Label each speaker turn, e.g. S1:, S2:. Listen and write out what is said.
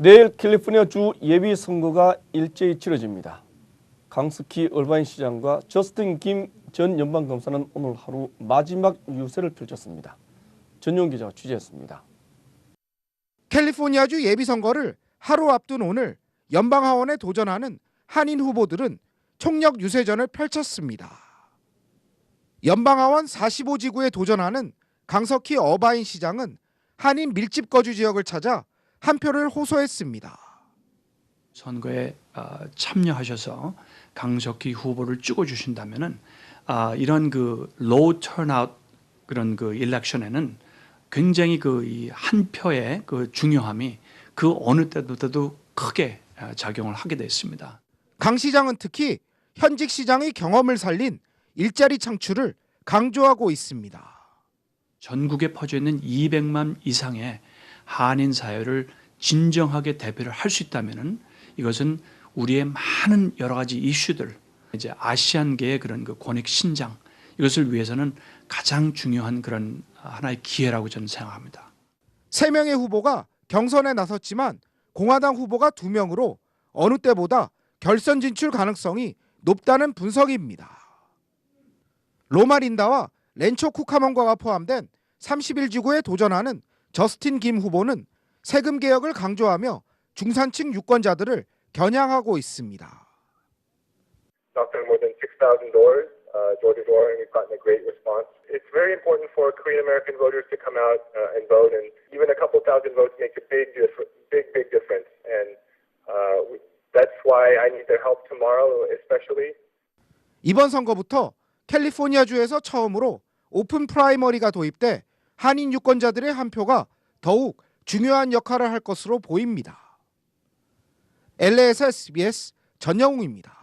S1: 내일 캘리포니아 주 예비 선거가 일제히 치러집니다. 강스키 얼바인 시장과 저스틴 김 전 연방 검사는 오늘 하루 마지막 유세를 펼쳤습니다. 전용 기자가 취재했습니다.
S2: 캘리포니아주 예비선거를 하루 앞둔 오늘 연방 하원에 도전하는 한인 후보들은 총력 유세전을 펼쳤습니다. 연방 하원 45지구에 도전하는 강석희 어바인 시장은 한인 밀집 거주 지역을 찾아 한 표를 호소했습니다.
S3: 선거에 아, 참여하셔서 강석희 후보를 찍어주신다면은 아, 이런 그 low turnout 그런 그 일렉션에는 굉장히 그이한 표의 그 중요함이 그 어느 때보다도 크게 아, 작용을 하게 됐습니다.
S2: 강 시장은 특히 현직 시장의 경험을 살린 일자리 창출을 강조하고 있습니다.
S3: 전국에 퍼져 있는 200만 이상의 한인 사회를 진정하게 대표를 할 수 있다면은 이것은 우리의 많은 여러 가지 이슈들 이제 아시안계의 그런 그 권익 신장 이것을 위해서는 가장 중요한 그런 하나의 기회라고 저는 생각합니다.
S2: 세 명의 후보가 경선에 나섰지만 공화당 후보가 두 명으로 어느 때보다 결선 진출 가능성이 높다는 분석입니다. 로마린다와 렌초 쿠카먼과가 포함된 31지구에 도전하는 저스틴 김 후보는 세금 개혁을 강조하며 중산층 유권자들을 겨냥하고 있습니다.
S4: knocked on more than 6,000 doors, uh, door to door, and we've gotten a great response. It's very important for Korean American voters to come out uh, and vote, and even a couple thousand votes makes a big, diff- big, big difference. And uh, we, that's why I need their help tomorrow, especially.
S2: 이번 선거부터 캘리포니아주에서 처음으로 오픈 프라이머리가 도입돼 한인 유권자들의 한 표가 더욱 중요한 역할을 할 것으로 보입니다. LA에서 SBS 전영웅입니다.